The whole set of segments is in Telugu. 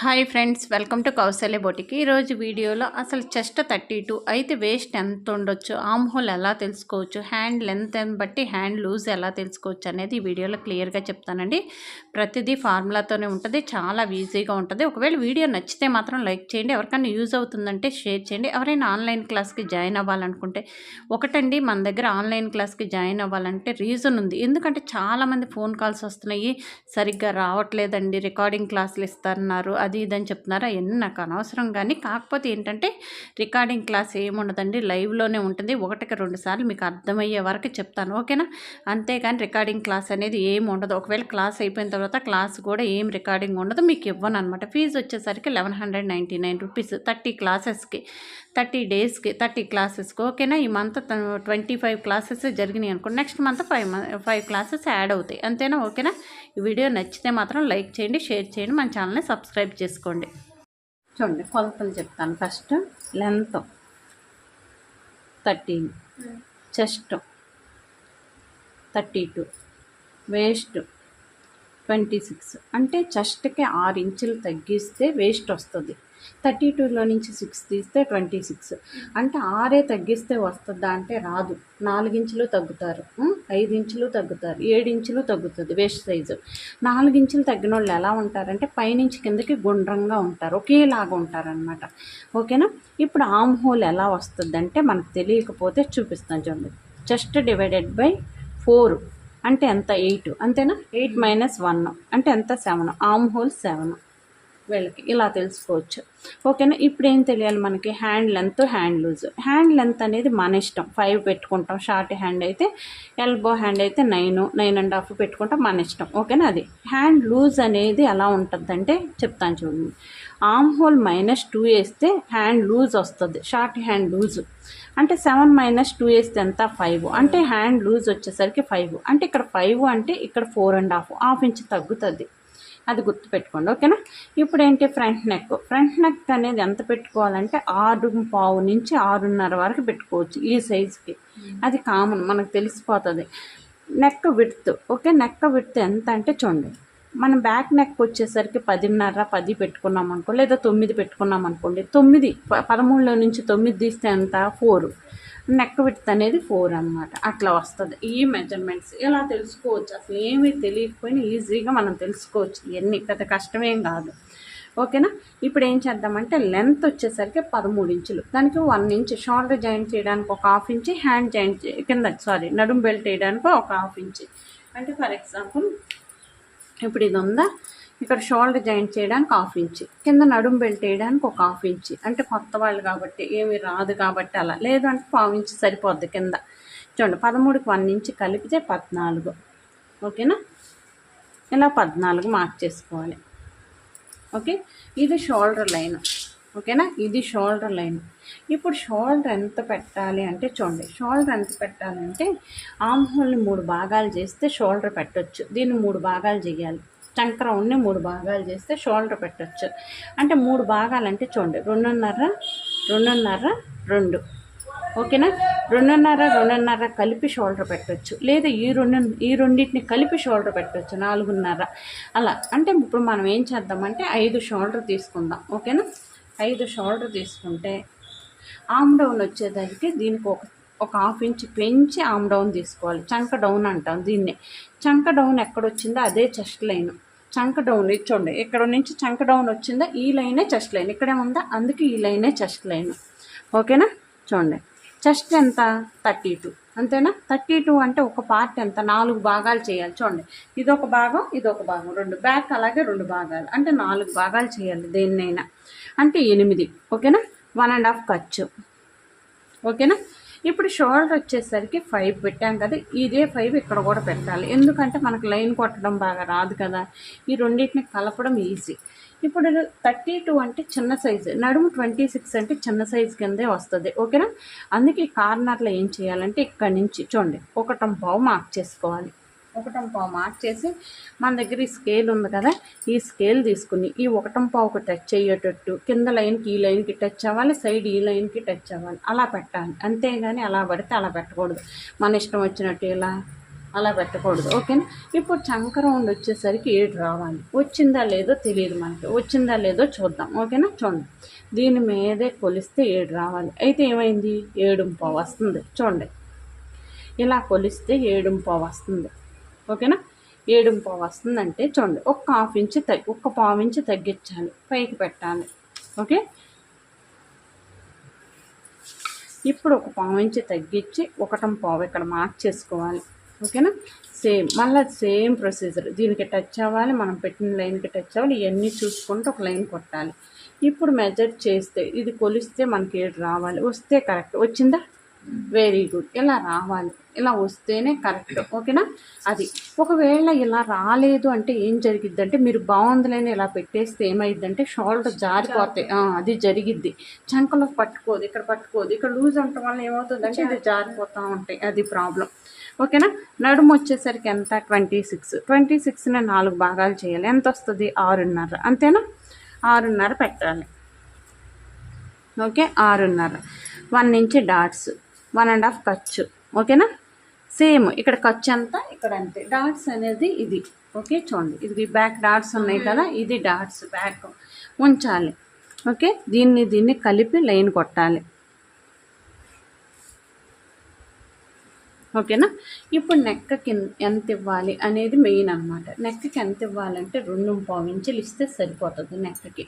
Hi friends welcome to Kaushalya boutique. ఈరోజు వీడియోలో అసలు చెస్ట్ థర్టీ టూ అయితే వేస్ట్ ఎంత ఉండొచ్చు ఆమ్ హోల్ ఎలా తెలుసుకోవచ్చు హ్యాండ్ లెంత్ బట్టి హ్యాండ్ లూజ్ ఎలా తెలుసుకోవచ్చు అనేది ఈ వీడియోలో క్లియర్గా చెప్తానండి. ప్రతిదీ ఫార్ములాతోనే ఉంటుంది చాలా ఈజీగా ఉంటుంది. ఒకవేళ వీడియో నచ్చితే మాత్రం లైక్ చేయండి ఎవరికైనా యూజ్ అవుతుందంటే షేర్ చేయండి. ఎవరైనా ఆన్లైన్ క్లాస్కి జాయిన్ అవ్వాలనుకుంటే ఒకటండి మన దగ్గర ఆన్లైన్ క్లాస్కి జాయిన్ అవ్వాలంటే రీజన్ ఉంది. ఎందుకంటే చాలామంది ఫోన్ కాల్స్ వస్తున్నాయి సరిగ్గా రావట్లేదండి రికార్డింగ్ క్లాసులు ఇస్తారన్నారు అది ఇది అని చెప్తున్నారు? అవన్నీ నాకు అనవసరం కానీ కాకపోతే ఏంటంటే రికార్డింగ్ క్లాస్ ఏముండదండి. లైవ్లోనే ఉంటుంది. ఒకటికి రెండు సార్లు మీకు అర్థమయ్యే వరకు చెప్తాను. ఓకేనా? అంతేగాని రికార్డింగ్ క్లాస్ అనేది ఏమి ఉండదు. ఒకవేళ క్లాస్ అయిపోయిన తర్వాత క్లాస్ కూడా ఏం రికార్డింగ్ ఉండదు. మీకు ఇవ్వను అనమాట ఫీజు వచ్చేసరికి eleven hundred ninety nine rupees. Thirty క్లాసెస్కి థర్టీ డేస్కి థర్టీ క్లాసెస్కి. ఓకేనా? ఈ మంత్ ట్వంటీ ఫైవ్ క్లాసెస్ జరిగినాయి అనుకో next month five five classes add అవుతాయి. అంతేనా? ఓకేనా? ఈ వీడియో నచ్చితే మాత్రం లైక్ చేయండి షేర్ చేయండి. మన ఛానల్ని సబ్స్క్రైబ్ చేసుకోండి. చూడండి కొలతలు చెప్తాను. First length thirteen chest thirty two waist twenty six. అంటే చెస్ట్కి ఆరు ఇంచులు తగ్గిస్తే వేస్ట్ వస్తుంది. థర్టీ టూలో నుంచి సిక్స్ తీస్తే ట్వంటీ సిక్స్. అంటే ఆరే తగ్గిస్తే వస్తుందా అంటే రాదు. నాలుగించులు తగ్గుతారు. ఐదు ఇంచులు తగ్గుతారు. ఏడు ఇంచులు తగ్గుతుంది వేస్ట్ సైజు. నాలుగు ఇంచులు తగ్గిన వాళ్ళు ఎలా ఉంటారంటే పైనుంచి కిందకి గుండ్రంగా ఉంటారు. ఒకేలాగా ఉంటారనమాట ఓకేనా? ఇప్పుడు ఆమ్ హోల్ ఎలా వస్తుంది అంటే మనకు తెలియకపోతే చూపిస్తాను చూడండి. జస్ట్ డివైడెడ్ బై ఫోర్ అంటే ఎంత? ఎయిట్. అంతేనా? Eight minus one. అంటే ఎంత? సెవెన్. Arm hole seven. వీళ్ళకి ఇలా తెలుసుకోవచ్చు. ఓకేనా? ఇప్పుడు ఏం తెలియాలి మనకి? Hand length hand loose. Hand length అనేది మన ఇష్టం. ఫైవ్ పెట్టుకుంటాం. షార్ట్ హ్యాండ్ అయితే ఎల్బో హ్యాండ్ అయితే నైన్ నైన్ అండ్ హాఫ్ పెట్టుకుంటాం మన ఇష్టం. ఓకేనా? అది. హ్యాండ్ లూజ్ అనేది ఎలా ఉంటుందంటే చెప్తాను చూడండి. ఆమ్ హోల్ మైనస్ టూ వేస్తే హ్యాండ్ లూజ్ వస్తుంది. Short hand loose. అంటే సెవెన్ మైనస్ టూ వేస్తే ఎంత? ఫైవ్. అంటే హ్యాండ్ లూజ్ వచ్చేసరికి ఫైవ్. అంటే ఇక్కడ ఫైవ్ అంటే ఇక్కడ four and half. Half inch తగ్గుతుంది. అది గుర్తుపెట్టుకోండి ఓకేనా? ఇప్పుడు ఏంటి ఫ్రంట్ నెక్? ఫ్రంట్ నెక్ అనేది ఎంత పెట్టుకోవాలంటే ఆరు పావు నుంచి ఆరున్నర వరకు పెట్టుకోవచ్చు ఈ సైజుకి. అది కామన్ మనకు తెలిసిపోతుంది. Neck width okay? Neck width ఎంత అంటే చూడండి మనం బ్యాక్ నెక్ వచ్చేసరికి పదిన్నర పది పెట్టుకున్నాం అనుకో లేదా తొమ్మిది పెట్టుకున్నాం అనుకోండి తొమ్మిది పదమూడులో నుంచి తొమ్మిది తీస్తే ఎంత? ఫోర్. నెక్ విడ్త్ అనేది ఫోర్ అన్నమాట. అట్లా వస్తుంది. ఈ మెజర్మెంట్స్ ఇలా తెలుసుకోవచ్చు? అసలు ఏమీ తెలియకపోయినా ఈజీగా మనం తెలుసుకోవచ్చు. ఇవన్నీ పెద్ద కష్టమేం కాదు. ఓకేనా? ఇప్పుడు ఏం చేద్దామంటే లెంత్ వచ్చేసరికి పదమూడు ఇంచులు. దానికి వన్ ఇంచ్ షోల్డర్ జాయింట్ చేయడానికి ఒక హాఫ్ ఇంచ్ హ్యాండ్ జాయింట్ కింద సారీ నడుం బెల్ట్ వేయడానికి ఒక హాఫ్ ఇంచ్ అంటే ఫర్ ఎగ్జాంపుల్ ఇప్పుడు ఇది ఉందా? ఇక్కడ షోల్డర్ జాయింట్ చేయడానికి హాఫ్ ఇంచ్. కింద నడుం బెల్ట్ వేయడానికి ఒక హాఫ్ ఇంచ్. అంటే కొత్త వాళ్ళు కాబట్టి ఏమి రాదు కాబట్టి అలా. లేదంటే పావు ఇంచ్ సరిపోద్ది కింద. చూడండి పదమూడుకి వన్ ఇంచ్ కలిపితే పద్నాలుగు. ఓకేనా? ఇలా పద్నాలుగు మార్క్ చేసుకోవాలి. ఓకే? ఇది షోల్డర్ లైన్. ఓకేనా? ఇది షోల్డర్ లైన్. ఇప్పుడు షోల్డర్ ఎంత పెట్టాలి అంటే చూడండి షోల్డర్ ఎంత పెట్టాలంటే ఆమ్హోల్ని మూడు భాగాలు చేస్తే షోల్డర్ పెట్టొచ్చు. దీన్ని మూడు భాగాలు చేయాలి. చంక్రౌండ్ని మూడు భాగాలు చేస్తే షోల్డర్ పెట్టొచ్చు. అంటే మూడు భాగాలు అంటే చూడండి రెండున్నర రెండున్నర రెండు. ఓకేనా? రెండున్నర రెండున్నర కలిపి షోల్డర్ పెట్టొచ్చు. లేదా ఈ రెండు ఈ రెండింటిని కలిపి షోల్డర్ పెట్టొచ్చు నాలుగున్నర. అలా. అంటే ఇప్పుడు మనం ఏం చేద్దామంటే ఐదు షోల్డర్ తీసుకుందాం. ఓకేనా? ఐదు షోల్డర్ తీసుకుంటే ఆమ్ డౌన్ వచ్చేదానికి దీనికి ఒక ఒక హాఫ్ ఇంచ్ పెంచి ఆమ్ డౌన్ తీసుకోవాలి. చంక డౌన్ అంటాం దీన్ని. చంక డౌన్ ఎక్కడ వచ్చిందో అదే చెస్ట్ లైన్. చంక డౌన్ ఇది ఇక్కడ నుంచి చంక డౌన్ వచ్చిందా? ఈ లైనే చెస్ట్ లైన్ ఇక్కడే ఉందా? అందుకే ఈ లైనే చెస్ట్ లైన్ ఓకేనా? చూడండి. చెస్ట్ ఎంత? థర్టీ టూ అంతేనా? థర్టీ టూ అంటే ఒక పార్ట్ ఎంత? నాలుగు భాగాలు చేయాలి. చూడండి. ఇది ఒక భాగం ఇది ఒక భాగం. రెండు బ్యాక్ అలాగే రెండు భాగాలు. అంటే నాలుగు భాగాలు చేయాలి దేన్నైనా. అంటే ఎనిమిది. ఓకేనా? వన్ అండ్ హాఫ్ ఖర్చు ఓకేనా? ఇప్పుడు షోల్డర్ వచ్చేసరికి ఫైవ్ పెట్టాం కదా ఇదే ఫైవ్ ఇక్కడ కూడా పెట్టాలి. ఎందుకంటే మనకు లైన్ కొట్టడం బాగా రాదు కదా. ఈ రెండింటిని కలపడం ఈజీ ఇప్పుడు థర్టీ టూ అంటే చిన్న సైజు నడుము ట్వంటీ సిక్స్ అంటే చిన్న సైజు కిందే వస్తుంది ఓకేనా? అందుకే కార్నర్లో ఏం చేయాలంటే ఇక్కడ నుంచి చూడండి ఒకటం బావు మార్క్ చేసుకోవాలి. ఒకటం పావు మార్క్ చేసి మన దగ్గర ఈ స్కేల్ ఉంది కదా ఈ స్కేల్ తీసుకుని ఈ ఒకటం పావుకు టచ్ అయ్యేటట్టు కింద లైన్కి ఈ లైన్కి టచ్ అవ్వాలి సైడ్ ఈ లైన్కి టచ్ అవ్వాలి. అలా పెట్టాలి. అంతేగాని అలా పడితే అలా పెట్టకూడదు. మన ఇష్టం వచ్చినట్టు ఇలా అలా పెట్టకూడదు. ఓకేనా? ఇప్పుడు చంక రౌండ్ వచ్చేసరికి ఏడు రావాలి? వచ్చిందా లేదో తెలియదు మనకి. వచ్చిందా లేదో చూద్దాం. ఓకేనా? చూడండి. దీని మీదే కొలిస్తే ఏడు రావాలి? అయితే ఏమైంది? ఏడుంపావు వస్తుంది. చూడండి. ఇలా కొలిస్తే ఏడుంపావు వస్తుంది. ఓకేనా? ఏడు పావు వస్తుందంటే చూడండి ఒక్క హాఫ్ ఇంచ్ తగ్గి ఒక్క పావు ఇంచ్ తగ్గించాలి పైకి పెట్టాలి ఓకే? ఇప్పుడు ఒక పావు ఇంచ్ తగ్గించి ఒకటం పావు ఇక్కడ మార్క్ చేసుకోవాలి ఓకేనా? సేమ్ మళ్ళీ సేమ్ ప్రొసీజర్ దీనికి టచ్ అవ్వాలి మనం పెట్టిన లైన్కి టచ్ అవ్వాలి ఇవన్నీ చూసుకుంటూ ఒక లైన్ కొట్టాలి. ఇప్పుడు మెజర్ చేస్తే ఇది కొలిస్తే మనకి ఏడు రావాలి వస్తే కరెక్ట్ వచ్చిందా? వెరీ గుడ్ ఇలా రావాలి? ఇలా వస్తేనే కరెక్ట్ ఓకేనా? అది. ఒకవేళ ఇలా రాలేదు అంటే ఏం జరిగిద్ది అంటే మీరు బాగుందిలేని ఇలా పెట్టేస్తే ఏమైందంటే షోల్డర్ జారిపోతాయి అది జరిగిద్ది. చంకలో పట్టుకోదు ఇక్కడ పట్టుకోదు ఇక్కడ లూజ్ ఉండటం వల్ల ఏమవుతుందంటే ఇది జారిపోతూ ఉంటాయి. అది ప్రాబ్లం ఓకేనా? నడుము వచ్చేసరికి ఎంత? ట్వంటీ సిక్స్ ట్వంటీ సిక్స్ని నాలుగు భాగాలు చేయాలి. ఎంత వస్తుంది? ఆరున్నర. అంతేనా? ఆరున్నర పెట్టాలి. ఓకే? ఆరున్నర. One inch dots. One and half ఖర్చు ఓకేనా? సేమ్ ఇక్కడ ఖర్చు అంతా ఇక్కడ అంతే. డాట్స్ అనేది ఇది. ఓకే చూడండి. ఇది బ్యాక్ డాట్స్ ఉన్నాయి కదా ఇది డాట్స్ బ్యాక్. ఉంచాలి. ఓకే దీన్ని దీన్ని కలిపి లైన్ కొట్టాలి. ఓకేనా? ఇప్పుడు నెక్కకి ఎంత ఇవ్వాలి అనేది మెయిన్ అనమాట నెక్కకి ఎంత ఇవ్వాలంటే రెండు పావు ఇంచులు ఇస్తే సరిపోతుంది నెక్కకి.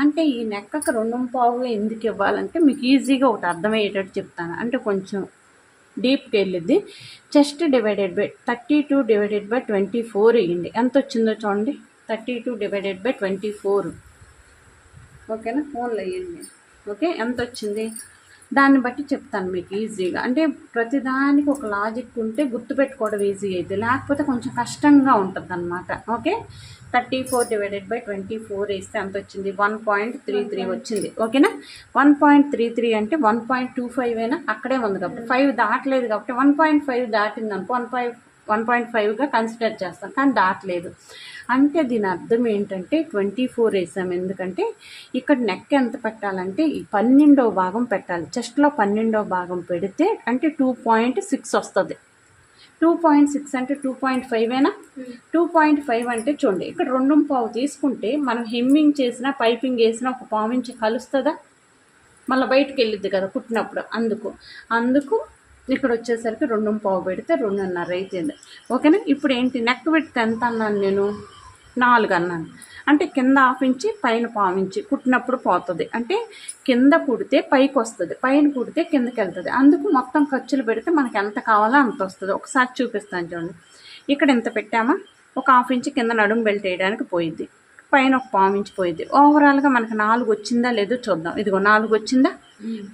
అంటే ఈ నెక్కకి రెండు పావు ఎందుకు ఇవ్వాలంటే మీకు ఈజీగా ఒకటి అర్థమయ్యేటట్టు చెప్తాను. అంటే కొంచెం డీప్కి వెళ్ళిద్ది. Chest divided by thirty two divided by twenty four వేయండి. ఎంత వచ్చిందో చూడండి. Thirty two divided by twenty four. ఓకేనా? ఫోన్లో వేయండి. ఓకే? ఎంత వచ్చింది? దాన్ని బట్టి చెప్తాను మీకు ఈజీగా. అంటే ప్రతిదానికి ఒక లాజిక్ ఉంటే గుర్తుపెట్టుకోవడం ఈజీ అయితే. లేకపోతే కొంచెం కష్టంగా ఉంటుంది అనమాట okay? Thirty four divided by twenty four వేస్తే ఎంత వచ్చింది? వన్ పాయింట్ త్రీ త్రీ వచ్చింది. ఓకేనా? వన్ పాయింట్ త్రీ త్రీ అంటే వన్ పాయింట్ టూ ఫైవ్ అయినా అక్కడే ఉంది కాబట్టి. ఫైవ్ దాటలేదు కాబట్టి వన్ పాయింట్ ఫైవ్ దాటింది అనుకో వన్ ఫైవ్ వన్ పాయింట్ ఫైవ్గా కన్సిడర్ చేస్తాం. కానీ దాటలేదు అంటే దీని అర్థం ఏంటంటే ట్వంటీ ఫోర్ వేసాం. ఎందుకంటే ఇక్కడ నెక్ ఎంత పెట్టాలంటే ఈ పన్నెండవ భాగం పెట్టాలి. చెస్ట్లో పన్నెండవ భాగం పెడితే అంటే టూ పాయింట్ సిక్స్ వస్తుంది. టూ పాయింట్ సిక్స్ అంటే టూ పాయింట్ ఫైవేనా టూ పాయింట్ ఫైవ్ అంటే చూడండి ఇక్కడ రెండు పావు తీసుకుంటే మనం హెమ్మింగ్ చేసిన పైపింగ్ వేసిన ఒక పావు ఇంచు కలుస్తుందా? మళ్ళీ బయటకు వెళ్ళిద్ది కదా కుట్టినప్పుడు. అందుకు అందుకు ఇక్కడ వచ్చేసరికి రెండు పావు పెడితే రెండున్నర అవుతుంది ఓకేనా? ఇప్పుడు ఏంటి? నెక్ విడ్త్ ఎంత అన్నాను నేను? నాలుగు అన్నాను. అంటే కింద హాఫ్ ఇంచి పైన పావు ఇంచి కుట్టినప్పుడు పోతుంది. అంటే కింద కుడితే పైకి వస్తుంది పైన కుడితే కిందకి వెళ్తుంది. అందుకు మొత్తం ఖర్చులు పెడితే మనకి ఎంత కావాలో అంత వస్తుంది. ఒకసారి చూపిస్తాను చూడండి. ఇక్కడ ఎంత పెట్టామా? ఒక హాఫ్ ఇంచ్ కింద నడుము బెల్ట్ వేయడానికి పోయిద్ది. పైన ఒక పావు ఇంచ్ పోయిద్ది. ఓవరాల్గా మనకి నాలుగు వచ్చిందా లేదో చూద్దాం. ఇదిగో నాలుగు వచ్చిందా?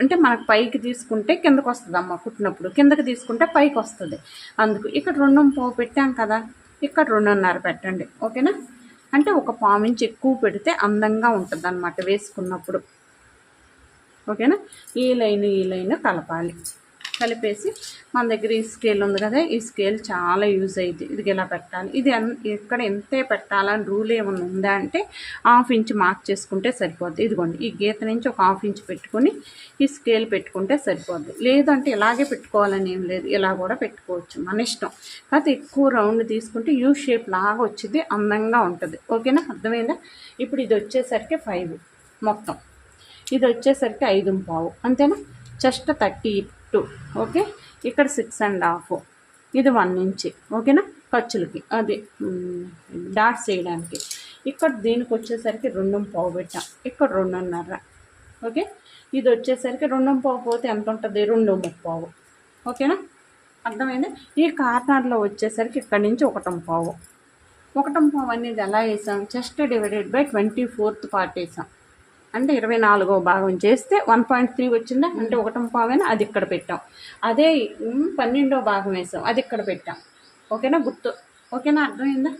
అంటే మనకు పైకి తీసుకుంటే కిందకు వస్తుంది అమ్మ కుట్టినప్పుడు కిందకి తీసుకుంటే పైకి వస్తుంది. అందుకు ఇక్కడ రెండు పావు పెట్టాం కదా ఇక్కడ రెండున్నర పెట్టండి. ఓకేనా? అంటే ఒక పావు ఇంచి ఎక్కువ పెడితే అందంగా ఉంటుంది అనమాట వేసుకున్నప్పుడు. ఓకేనా? ఈ లైన్ ఈ లైన్ కలపాలి. కలిపేసి మన దగ్గర ఈ స్కేల్ ఉంది కదా ఈ స్కేల్ చాలా యూజ్ అయ్యింది ఇది ఎలా పెట్టాలి. ఇది అన్- ఎక్కడ ఎంతే పెట్టాలని రూల్ ఏమైనా ఉందా అంటే హాఫ్ ఇంచ్ మార్క్ చేసుకుంటే సరిపోద్ది. ఇదిగోండి ఈ గీత నుంచి ఒక హాఫ్ ఇంచ్ పెట్టుకుని ఈ స్కేల్ పెట్టుకుంటే సరిపోద్ది. లేదంటే ఇలాగే పెట్టుకోవాలని ఏం లేదు. ఇలా కూడా పెట్టుకోవచ్చు. మన ఇష్టం. కాకపోతే ఎక్కువ రౌండ్ తీసుకుంటే యూ షేప్ లాగా వచ్చింది అందంగా ఉంటుంది. ఓకేనా అర్థమైందా? ఇప్పుడు ఇది వచ్చేసరికి ఫైవ్ మొత్తం. ఇది వచ్చేసరికి ఐదు పావు. అంతేనా? Just thirty two. ఓకే? ఇక్కడ సిక్స్ అండ్ హాఫ్. ఇది వన్ ఇంచి. ఓకేనా? ఖర్చులకి. అది డాట్స్ వేయడానికి. ఇక్కడ దీనికి వచ్చేసరికి రెండు పావు పెట్టాం. ఇక్కడ రెండున్నర. ఓకే? ఇది వచ్చేసరికి రెండు పావు పోతే ఎంత ఉంటుంది రెండు ముప్పావు. ఓకేనా? అర్థమైంది? ఈ కార్నర్లో వచ్చేసరికి ఇక్కడ నుంచి ఒకటం పావు. ఒకటం పావు అనేది ఎలా వేసాం? Just divided by twenty fourth part వేసాం. అంటే ఇరవై నాలుగో భాగం చేస్తే వన్ పాయింట్ త్రీ వచ్చిందా? అంటే ఒకటం పావైనా అది ఇక్కడ పెట్టాం. అదే పన్నెండో భాగం వేసాం. అది ఇక్కడ పెట్టాం. ఓకేనా? గుర్తు. ఓకేనా? అర్థమైందా?